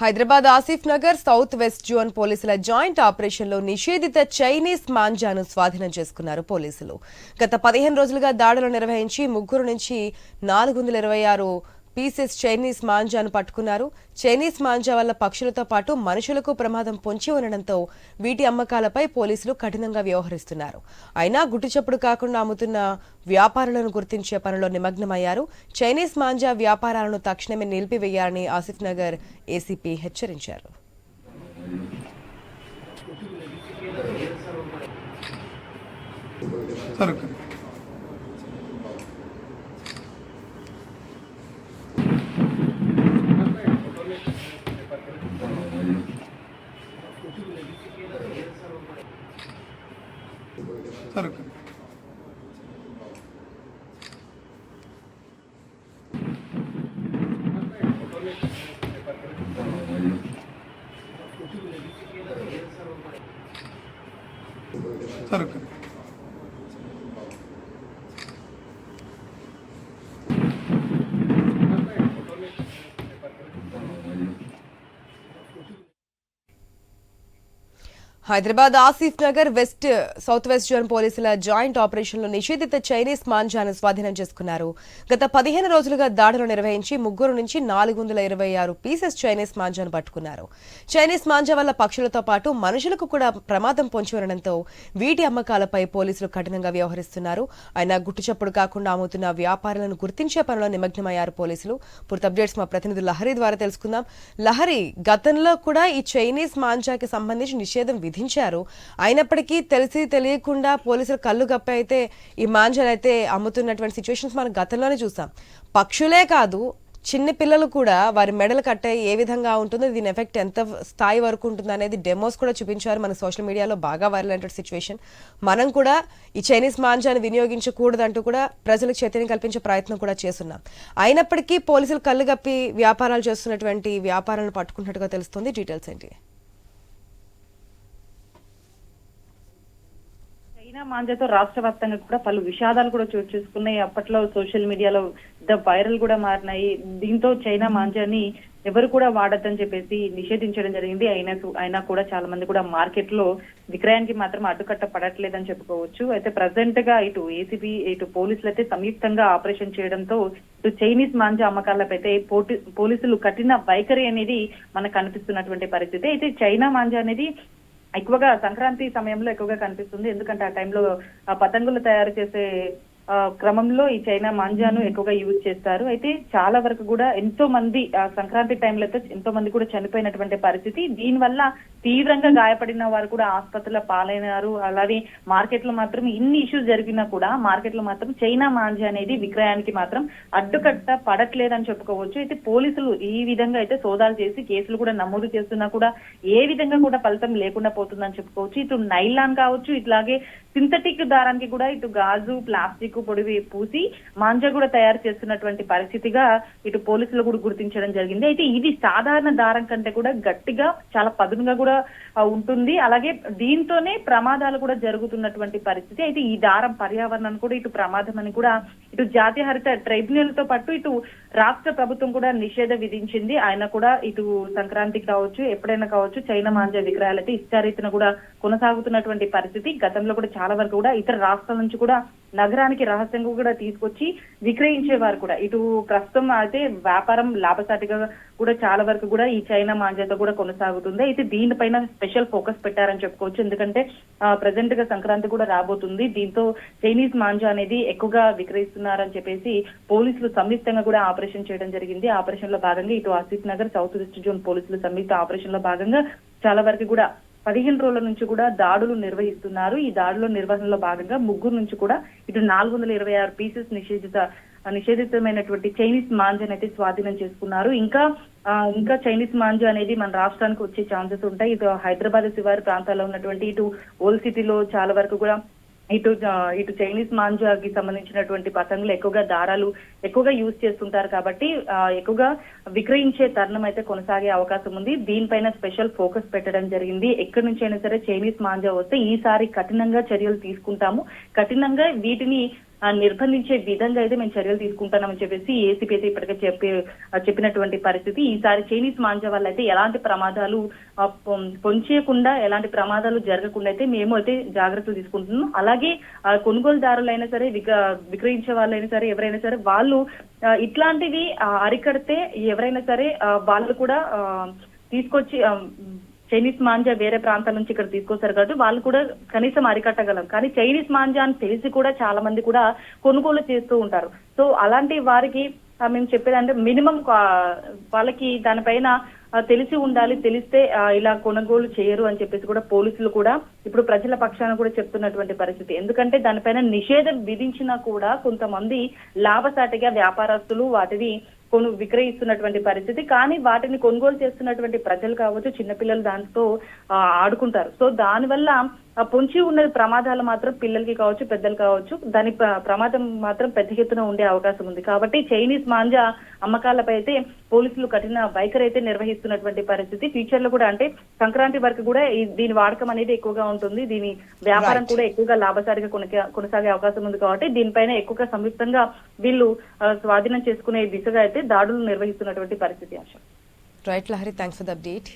Hyderabad Asif Nagar south west zone పోలీసుల joint ఆపరేషన్లో నిషేధిత చైనీస్ మాంజాను స్వాధీనం చేసుకున్నారు పోలీసులు. గత పదిహేను రోజులుగా దాడులు నిర్వహించి ముగ్గురు నుంచి నాలుగు వందల ఇరవై ఆరు పీసెస్ చైనీస్ మాంజాను పట్టుకున్నారు. చైనీస్ మాంజా వల్ల పక్షులతో పాటు మనుషులకు ప్రమాదం పొంచి ఉండడంతో వీటి అమ్మకాలపై పోలీసులు కఠినంగా వ్యవహరిస్తున్నారు. అయినా గుట్టుచప్పుడు కాకుండా అమ్ముతున్న వ్యాపారులను గుర్తించే పనిలో నిమగ్నమయ్యారు. చైనీస్ మాంజా వ్యాపారాలను తక్షణమే నిలిపివేయాలని ఆసిఫ్ నగర్ ఏసీపీ హెచ్చరించారు. సరే okay sir Hyderabad Asif Nagar west south west zone పోలీసుల జాయింట్ ఆపరేషన్లో నిషేధిత చైనీస్ మాంజాను స్వాధీనం చేసుకున్నారు. గత పదిహేను రోజులుగా దాడులు నిర్వహించి ముగ్గురు నుంచి నాలుగు వందల ఇరవై ఆరు పీసెస్ చైనీస్ మాంజాను పట్టుకున్నారు. చైనీస్ మాంజా వల్ల పక్షులతో పాటు మనుషులకు కూడా ప్రమాదం పొంచి ఉండడంతో వీటి అమ్మకాలపై పోలీసులు కఠినంగా వ్యవహరిస్తున్నారు. అయినా గుట్టుచప్పుడు కాకుండా అమ్ముతున్న వ్యాపారులను గుర్తించే పనిలో నిమగ్నమయ్యారు పోలీసులు. పూర్తి అప్డేట్స్ మా ప్రతినిధి లహరి ద్వారా తెలుసుకుందాం. లహరి గతంలో కూడా ఈ చైనీస్ మాంజాకి సంబంధించి నిషేధం గ్రహించారు అయినప్పటికీ తెలిసి తెలియకుండా పోలీసులు కళ్ళు కప్పి అయితే ఈ మాంజాలు అయితే అమ్ముతున్నటువంటి సిచ్యువేషన్స్ మనం గతంలోనే చూసాం. పక్షులే కాదు చిన్న పిల్లలు కూడా వారి మెడలు కట్టే ఏ విధంగా ఉంటుందో దీని ఎఫెక్ట్ ఎంత స్థాయి వరకు ఉంటుంది అనేది డెమోస్ కూడా చూపించారు మన సోషల్ మీడియాలో బాగా వైరల్ అయిన సిచ్యువేషన్ మనం కూడా ఈ చైనీస్ మాంజాన్ని వినియోగించకూడదంటూ కూడా ప్రజలకు చైతన్యం కల్పించే ప్రయత్నం కూడా చేస్తున్నాం. అయినప్పటికీ పోలీసులు కళ్ళు కప్పి వ్యాపారాలు చేస్తున్నటువంటి వ్యాపారాలను పట్టుకున్నట్టుగా తెలుస్తుంది. డీటెయిల్స్ ఏంటి? చైనా మాంజాతో రాష్ట్ర వ్యాప్తంగా కూడా పలు విషాదాలు కూడా చోటు చేసుకున్నాయి. అప్పట్లో సోషల్ మీడియాలో ద వైరల్ కూడా మారినాయి. దీంతో చైనా మాంజాని ఎవరు కూడా వాడద్దని చెప్పేసి నిషేధించడం జరిగింది. అయినా అయినా కూడా చాలా మంది కూడా మార్కెట్లో విక్రయానికి మాత్రం అడ్డుకట్ట పడట్లేదని చెప్పుకోవచ్చు. అయితే ప్రజెంట్గా ఇటు ఏసీబీ ఇటు పోలీసులు అయితే సంయుక్తంగా ఆపరేషన్ చేయడంతో ఇటు చైనీస్ మాంజా అమ్మకాలపై అయితే పోటీ- పోలీసులు కఠిన వైఖరి అనేది మనకు కనిపిస్తున్నటువంటి పరిస్థితి. అయితే చైనా మాంజా అనేది ఎక్కువగా సంక్రాంతి సమయంలో ఎక్కువగా కనిపిస్తుంది. ఎందుకంటే ఆ టైంలో ఆ పతంగులు తయారు చేసే క్రమంలో ఈ చైనా మాంజాను ఎక్కువగా యూజ్ చేస్తారు. అయితే చాలా వరకు కూడా ఎంతో మంది సంక్రాంతి టైంలో అయితే ఎంతో మంది కూడా చనిపోయినటువంటి పరిస్థితి. దీనివల్ల తీవ్రంగా గాయపడిన వారు కూడా ఆసుపత్రిలో పాలైనారు. అలాగే మార్కెట్లో మాత్రం ఇన్ని ఇష్యూస్ జరిగినా కూడా మార్కెట్లో మాత్రం చైనా మాంజా అనేది విక్రయానికి మాత్రం అడ్డుకట్ట పడట్లేదని చెప్పుకోవచ్చు. అయితే పోలీసులు ఈ విధంగా అయితే సోదాలు చేసి కేసులు కూడా నమోదు చేస్తున్నా కూడా ఏ విధంగా కూడా ఫలితం లేకుండా పోతుందని చెప్పుకోవచ్చు. ఇటు నైలాన్ కావచ్చు ఇట్లాగే సింథటిక్ దారానికి కూడా ఇటు గాజు ప్లాస్టిక్ పొడివి పూసి మాంజా కూడా తయారు చేస్తున్నటువంటి పరిస్థితిగా ఇటు పోలీసులు కూడా గుర్తించడం జరిగింది. అయితే ఇది సాధారణ దారం కంటే కూడా గట్టిగా చాలా పదునుగా కూడా ఉంటుంది. అలాగే దీంతోనే ప్రమాదాలు కూడా జరుగుతున్నటువంటి పరిస్థితి. అయితే ఈ దారం పర్యావరణం కూడా ఇటు ప్రమాదం అని కూడా ఇటు జాతీయ హరిత ట్రైబ్యునల్తో పాటు ఇటు రాష్ట్ర ప్రభుత్వం కూడా నిషేధం విధించింది. ఆయన కూడా ఇటు సంక్రాంతి కావచ్చు ఎప్పుడైనా కావచ్చు చైనా మాంజా విగ్రహాలైతే అయితే ఇష్టారీతిన కూడా కొనసాగుతున్నటువంటి పరిస్థితి. గతంలో కూడా చాలా వరకు కూడా ఇతర రాష్ట్రాల నుంచి కూడా నగరానికి రహస్యంగా కూడా తీసుకొచ్చి విక్రయించేవారు కూడా. ఇటు ప్రస్తుతం అయితే వ్యాపారం లాభసాటిగా కూడా చాలా వరకు కూడా ఈ చైనా మాంజాతో కూడా కొనసాగుతుంది. అయితే దీనిపైన స్పెషల్ ఫోకస్ పెట్టారని చెప్పుకోవచ్చు. ఎందుకంటే ప్రజెంట్గా సంక్రాంతి కూడా రాబోతుంది. దీంతో చైనీస్ మాంజా అనేది ఎక్కువగా విక్రయిస్తున్నారని చెప్పేసి పోలీసులు సంయుక్తంగా కూడా ఆపరేషన్ చేయడం జరిగింది. ఆపరేషన్లో భాగంగా ఇటు Asif Nagar south west zone పోలీసులు సంయుక్త ఆపరేషన్లో భాగంగా చాలా వరకు కూడా పదిహేను రోజుల నుంచి కూడా దాడులు నిర్వహిస్తున్నారు. ఈ దాడుల నిర్వహణలో భాగంగా ముగ్గురు నుంచి కూడా ఇటు నాలుగు వందల ఇరవై ఆరు పీసెస్ నిషేధిత నిషేధితమైనటువంటి చైనీస్ మాంజాని అయితే స్వాధీనం చేసుకున్నారు. ఇంకా ఇంకా చైనీస్ మాంజా అనేది మన రాష్ట్రానికి వచ్చే ఛాన్సెస్ ఉంటాయి. ఇటు హైదరాబాద్ శివారు ప్రాంతాల్లో ఉన్నటువంటి ఇటు ఓల్డ్ సిటీలో చాలా వరకు కూడా ఇటు ఇటు చైనీస్ మాంజాకి సంబంధించినటువంటి పతంగులు ఎక్కువగా దారాలు ఎక్కువగా యూజ్ చేస్తుంటారు కాబట్టి ఆ, ఎక్కువగా విక్రయించే తరుణం అయితే కొనసాగే అవకాశం ఉంది. దీనిపైన స్పెషల్ ఫోకస్ పెట్టడం జరిగింది. ఎక్కడి నుంచి అయినా సరే చైనీస్ మాంజా వస్తే ఈసారి కఠినంగా చర్యలు తీసుకుంటాము. కఠినంగా వీటిని నిర్బంధించే విధంగా అయితే మేము చర్యలు తీసుకుంటామని చెప్పేసి ఏసీపీ అయితే ఇప్పటికే చెప్పి చెప్పినటువంటి పరిస్థితి. ఈసారి చైనీస్ మాంజా వల్ల అయితే ఎలాంటి ప్రమాదాలు పొం- పొంచేయకుండా ఎలాంటి ప్రమాదాలు జరగకుండా అయితే మేము అయితే జాగ్రత్తలు తీసుకుంటున్నాం. అలాగే కొనుగోలుదారులైనా సరే విక్రయించే వాళ్ళైనా సరే ఎవరైనా సరే వాళ్ళు ఇట్లాంటివి అరికడితే ఎవరైనా సరే వాళ్ళు కూడా తీసుకొచ్చి చైనీస్ మాంజా వేరే ప్రాంతాల నుంచి ఇక్కడ తీసుకొస్తారు కాబట్టి వాళ్ళు కూడా కనీసం అరికట్టగలం కానీ చైనీస్ మాంజా అని తెలిసి కూడా చాలా మంది కూడా కొనుగోలు చేస్తూ ఉంటారు. సో అలాంటి వారికి మేము చెప్పేదంటే మినిమం వాళ్ళకి దానిపైన తెలిసి ఉండాలి తెలిస్తే ఇలా కొనుగోలు చేయరు అని చెప్పేసి కూడా పోలీసులు కూడా ఇప్పుడు ప్రజల పక్షాన కూడా చెప్తున్నటువంటి పరిస్థితి. ఎందుకంటే దానిపైన నిషేధం విధించినా కూడా కొంతమంది లాభసాటిగా వ్యాపారస్తులు వాటిని కొను విక్రయిస్తున్నటువంటి పరిస్థితి. కానీ వాటిని కొనుగోలు చేస్తున్నటువంటి ప్రజలు కావచ్చు చిన్నపిల్లలు దాంతో ఆ, ఆడుకుంటారు. సో దానివల్ల పొంచి ఉన్న ప్రమాదాలు మాత్రం పిల్లలకి కావచ్చు పెద్దలు కావచ్చు. దాని ప్ర- ప్రమాదం మాత్రం పెద్ద ఎత్తున ఉండే అవకాశం ఉంది. కాబట్టి చైనీస్ మాంజా అమ్మకాలపై అయితే పోలీసులు కఠిన వైఖరి అయితే నిర్వహిస్తున్నటువంటి పరిస్థితి. ఫ్యూచర్లో కూడా అంటే సంక్రాంతి వరకు కూడా దీని వాడకం అనేది ఎక్కువగా ఉంటుంది. దీని వ్యాపారం. కూడా ఎక్కువగా లాభసారిగా కొనసాగే అవకాశం ఉంది కాబట్టి దీనిపైన ఎక్కువగా సంయుక్తంగా వీళ్ళు స్వాధీనం చేసుకునే దిశగా అయితే దాడులు నిర్వహిస్తున్నటువంటి పరిస్థితి ఆశ. Right Lahari thanks for the update